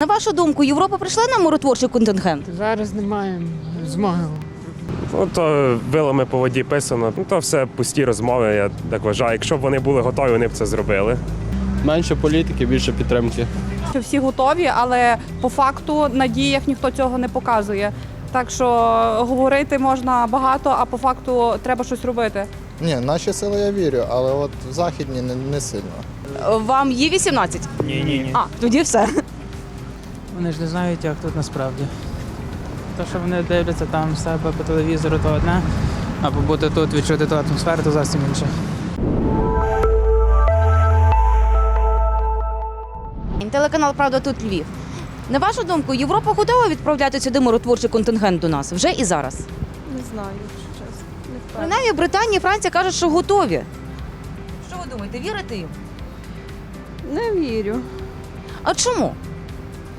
На вашу думку, Європа прийшла на миротворчий контингент? Зараз немає змоги. Ну, то вилами по воді писано. Ну, то все пусті розмови, я так вважаю. Якщо б вони були готові, вони б це зробили. Менше політики, більше підтримки. що всі готові, але по факту на діях ніхто цього не показує. Так що говорити можна багато, а по факту треба щось робити. Ні, наші сили я вірю, але от в західні не, не сильно. Вам є 18? Ні, ні, ні. А, тоді все. Вони ж не знають, як тут насправді. То, що вони дивляться там себе по телевізору, то одне, а побути тут, відчути ту атмосферу, то зовсім інше. Телеканал Правда тут Львів. На вашу думку, Європа готова відправляти сюди миротворчий контингент до нас вже і зараз? Не знаю, якщо чесно. Не впевнена. Принаймні Британія і Франція кажуть, що готові. Що ви думаєте, вірите їм? Не вірю. А чому?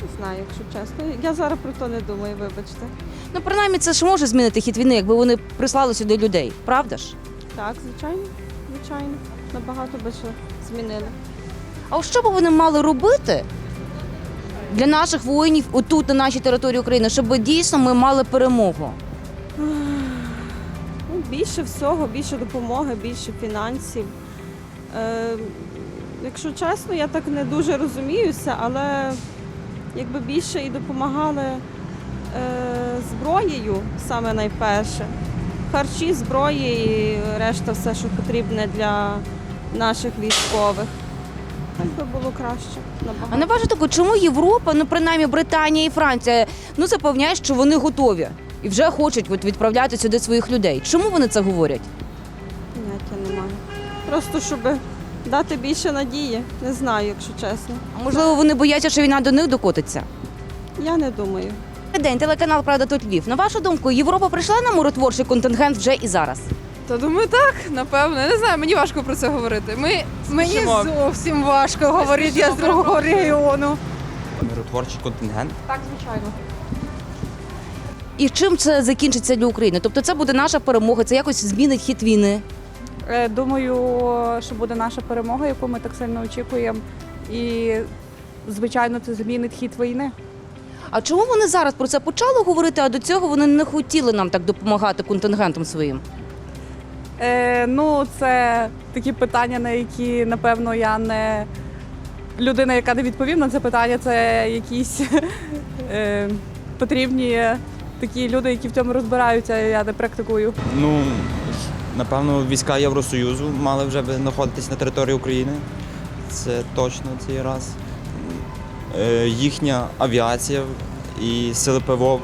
Не знаю, якщо чесно. Я зараз про то не думаю, вибачте. Ну, принаймні, це ж може змінити хід війни, якби вони прислали сюди людей, правда ж? Так, звичайно, звичайно. Набагато би що змінили. А що б вони мали робити для наших воїнів отут, на нашій території України, щоб дійсно ми мали перемогу? Ну, більше всього, більше допомоги, більше фінансів. Е, якщо чесно, я так не дуже розуміюся, але якби більше і допомагали е, зброєю, саме найперше. Харчі, зброї і решта все, що потрібне для наших військових. Так би було краще. Набагато. А на вашу думку, чому Європа, ну принаймні Британія і Франція, ну запевняють, що вони готові і вже хочуть от, відправляти сюди своїх людей? Чому вони це говорять? Поняття немає. Просто щоб дати більше надії. Не знаю, якщо чесно. А можливо, вони бояться, що війна до них докотиться? Я не думаю. День, телеканал Правда тут Львів. На вашу думку, Європа прийшла на миротворчий контингент вже і зараз. Та думаю, так, напевно. Я не знаю, мені важко про це говорити. Ми Мені спішимо. зовсім важко говорити, я з другого регіону. Миротворчий контингент. Так, звичайно. І чим це закінчиться для України? Тобто, це буде наша перемога, це якось змінить хід війни. Е, Думаю, що буде наша перемога, яку ми так сильно очікуємо. І, звичайно, це змінить хід війни. А чому вони зараз про це почали говорити, а до цього вони не хотіли нам так допомагати контингентом своїм? Е, ну, це такі питання, на які, напевно, я не людина, яка не відповів на це питання, це якісь е, потрібні такі люди, які в цьому розбираються, я не практикую. Ну, напевно, війська Євросоюзу мали вже знаходитись на території України. Це точно цей раз. Е, їхня авіація і сили ПВО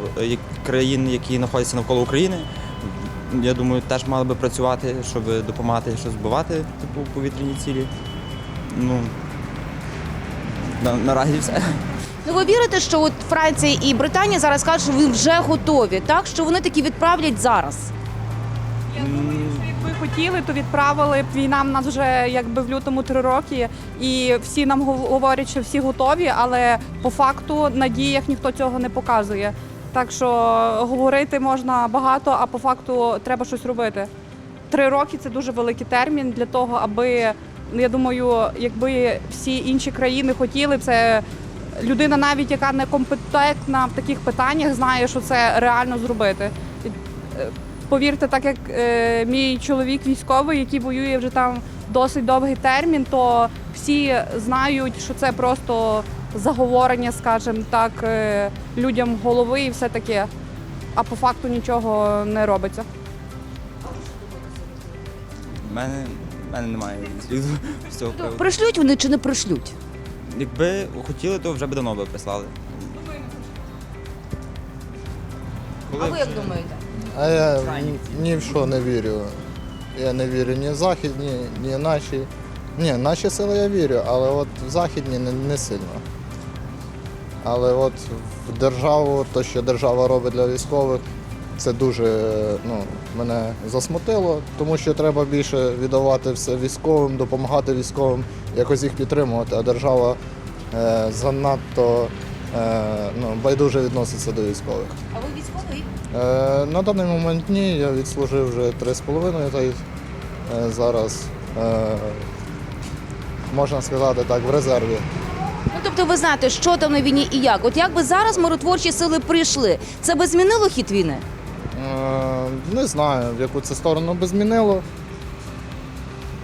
країн, які знаходяться навколо України, я думаю, теж мали би працювати, щоб допомагати щось збивати, типу повітряні цілі. Ну, на, наразі все. Ну ви вірите, що от Франція і Британія зараз кажуть, що ви вже готові, так що вони такі відправлять зараз. Хотіли, то відправили б війна в нас вже якби в лютому три роки, і всі нам говорять, що всі готові, але по факту на діях ніхто цього не показує. Так що говорити можна багато, а по факту треба щось робити. Три роки це дуже великий термін для того, аби я думаю, якби всі інші країни хотіли, це людина, навіть яка не компетентна в таких питаннях, знає, що це реально зробити. Повірте, так як е, мій чоловік військовий, який воює вже там досить довгий термін, то всі знають, що це просто заговорення, скажімо так, е, людям голови і все таке. А по факту нічого не робиться. У мене, в мене немає сліду з цього приводу. Пришлють вони чи не пришлють? Якби хотіли, то вже б давно би прислали. А ви як думаєте? А я ні, в що не вірю. Я не вірю ні в західні, ні в наші. Ні, наші сили я вірю, але от в західні не, не сильно. Але от в державу, то, що держава робить для військових, це дуже ну, мене засмутило, тому що треба більше віддавати все військовим, допомагати військовим, якось їх підтримувати, а держава е, занадто ну, байдуже відноситься до військових. А ви військовий? Е, на даний момент ні, я відслужив вже 3,5, та й е, зараз, е, можна сказати так, в резерві. Ну тобто ви знаєте, що там на війні і як. От якби зараз миротворчі сили прийшли, це би змінило хід війни? Е, не знаю, в яку це сторону би змінило.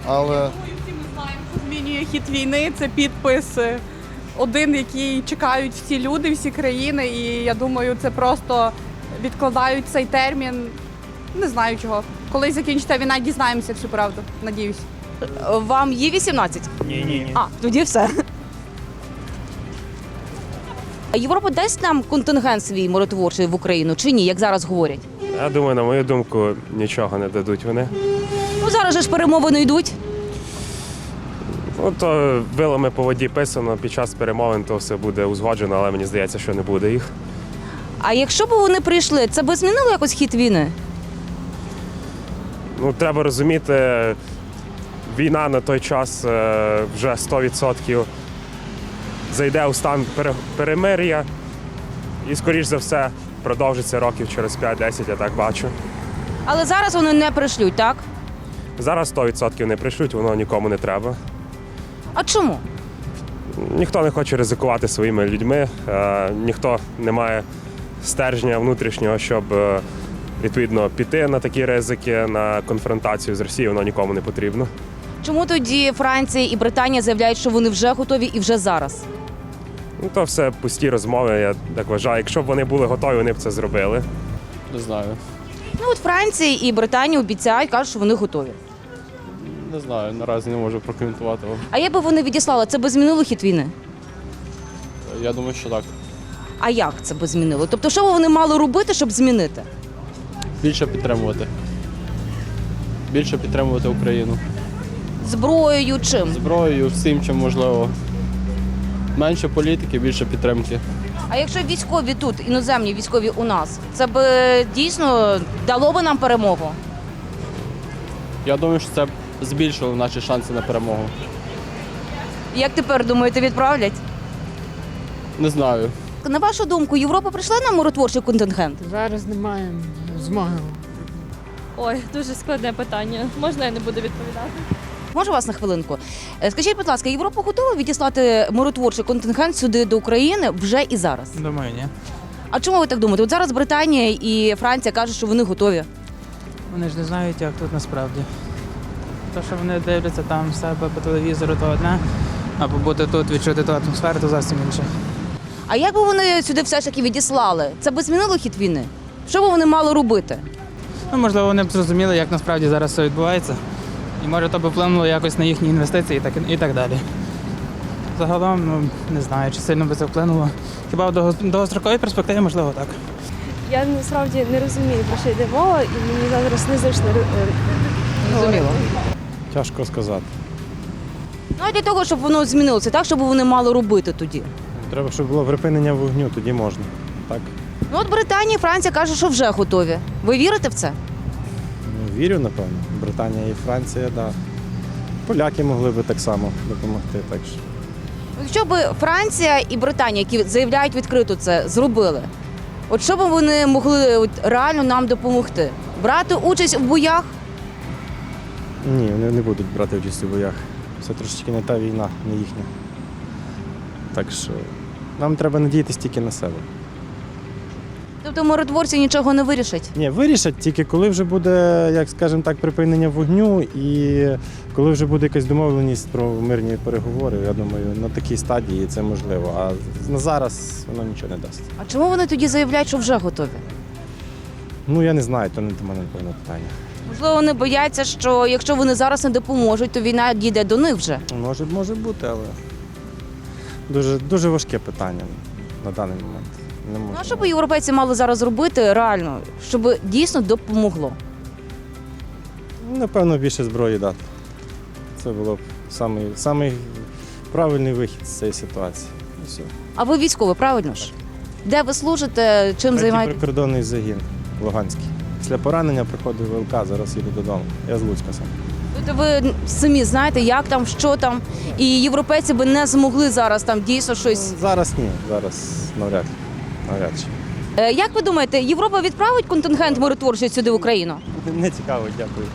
Але Всі ми знаємо, що змінює хід війни. Це підпис е, один, який чекають всі люди, всі країни. І я думаю, це просто відкладають цей термін. Не знаю чого. Коли закінчиться війна, дізнаємося всю правду. Надіюсь. Вам є 18? Ні, ні, ні. А, тоді все. Європа дасть нам контингент свій миротворчий в Україну чи ні, як зараз говорять? Я думаю, на мою думку, нічого не дадуть вони. Ну зараз же ж перемовини йдуть. Ну, то вилами по воді писано, під час перемовин то все буде узгоджено, але мені здається, що не буде їх. А якщо б вони прийшли, це би змінило якось хід війни? Ну, треба розуміти, війна на той час е, вже 100% зайде у стан пере- перемир'я і, скоріш за все, продовжиться років через 5-10, я так бачу. Але зараз вони не прийшлють, так? Зараз 100% не прийшлють, воно нікому не треба. А чому? Ніхто не хоче ризикувати своїми людьми, е, ніхто не має стержня внутрішнього, щоб е, відповідно піти на такі ризики, на конфронтацію з Росією, воно нікому не потрібно. Чому тоді Франція і Британія заявляють, що вони вже готові і вже зараз? Ну, то все пусті розмови, я так вважаю. Якщо б вони були готові, вони б це зробили. Не знаю. Ну от Франція і Британія обіцяють, кажуть, що вони готові. Не знаю, наразі не можу прокоментувати вам. А якби вони відіслали, це би змінило хід війни? Я думаю, що так. А як це би змінило? Тобто, що вони мали робити, щоб змінити? Більше підтримувати. Більше підтримувати Україну. Зброєю чим? Зброєю, всім, чим можливо. Менше політики, більше підтримки. А якщо військові тут, іноземні військові у нас, це б дійсно дало би нам перемогу? Я думаю, що це б збільшило наші шанси на перемогу. Як тепер думаєте, відправлять? Не знаю. На вашу думку, Європа прийшла на миротворчий контингент? Зараз немає змоги. Ой, дуже складне питання. Можна я не буду відповідати? Можу вас на хвилинку? Е, Скажіть, будь ласка, Європа готова відіслати миротворчий контингент сюди до України вже і зараз? Думаю, ні. А чому ви так думаєте? От зараз Британія і Франція кажуть, що вони готові. Вони ж не знають, як тут насправді. То, що вони дивляться там в себе по телевізору, то одне, а побути тут, відчути ту атмосферу, то зовсім інше. А як би вони сюди все ж таки відіслали? Це би змінило хід війни? Що би вони мали робити? Ну, можливо, вони б зрозуміли, як насправді зараз все відбувається. І може то би вплинуло якось на їхні інвестиції і так, і так далі. Загалом, ну не знаю, чи сильно би це вплинуло. Хіба в довго- довгостроковій перспективі, можливо, так. Я насправді не розумію, про що йде мова, і мені зараз незручно е, Зрозуміло. Тяжко сказати. Ну а для того, щоб воно змінилося, так щоб вони мали робити тоді. Треба, щоб було припинення вогню, тоді можна. Так. Ну от Британія і Франція кажуть, що вже готові. Ви вірите в це? Ну, вірю, напевно. Британія і Франція, так. Да. Поляки могли би так само допомогти. Так що. Якщо б Франція і Британія, які заявляють відкрито це, зробили, от що б вони могли от, реально нам допомогти? Брати участь в боях? Ні, вони не будуть брати участь у боях. Це трошечки не та війна, не їхня. Так що нам треба надіятися тільки на себе. Тобто миротворці нічого не вирішать. Ні, вирішать тільки коли вже буде, як скажемо так, припинення вогню і коли вже буде якась домовленість про мирні переговори. Я думаю, на такій стадії це можливо. А на зараз воно нічого не дасть. А чому вони тоді заявляють, що вже готові? Ну я не знаю, то не до мене напевно питання. Можливо, вони бояться, що якщо вони зараз не допоможуть, то війна дійде до них вже. Може, може бути, але дуже, дуже важке питання на даний момент. Не можу. Ну а що б європейці мали зараз зробити реально, щоб дійсно допомогло? Напевно, більше зброї дати. Це було б самий, самий правильний вихід з цієї ситуації. І все. А ви військові, правильно ж? Де ви служите, чим Третій займаєтесь? прикордонний загін Луганський. Після поранення приходив ВЛК, зараз їду додому. Я з Луцька сам. Тобто ви самі знаєте, як там, що там, і європейці би не змогли зараз там дійсно щось. Зараз ні, зараз навряд. Навряд чи. Е, Як ви думаєте, Європа відправить контингент миротворчий сюди в Україну? Не цікаво, дякую.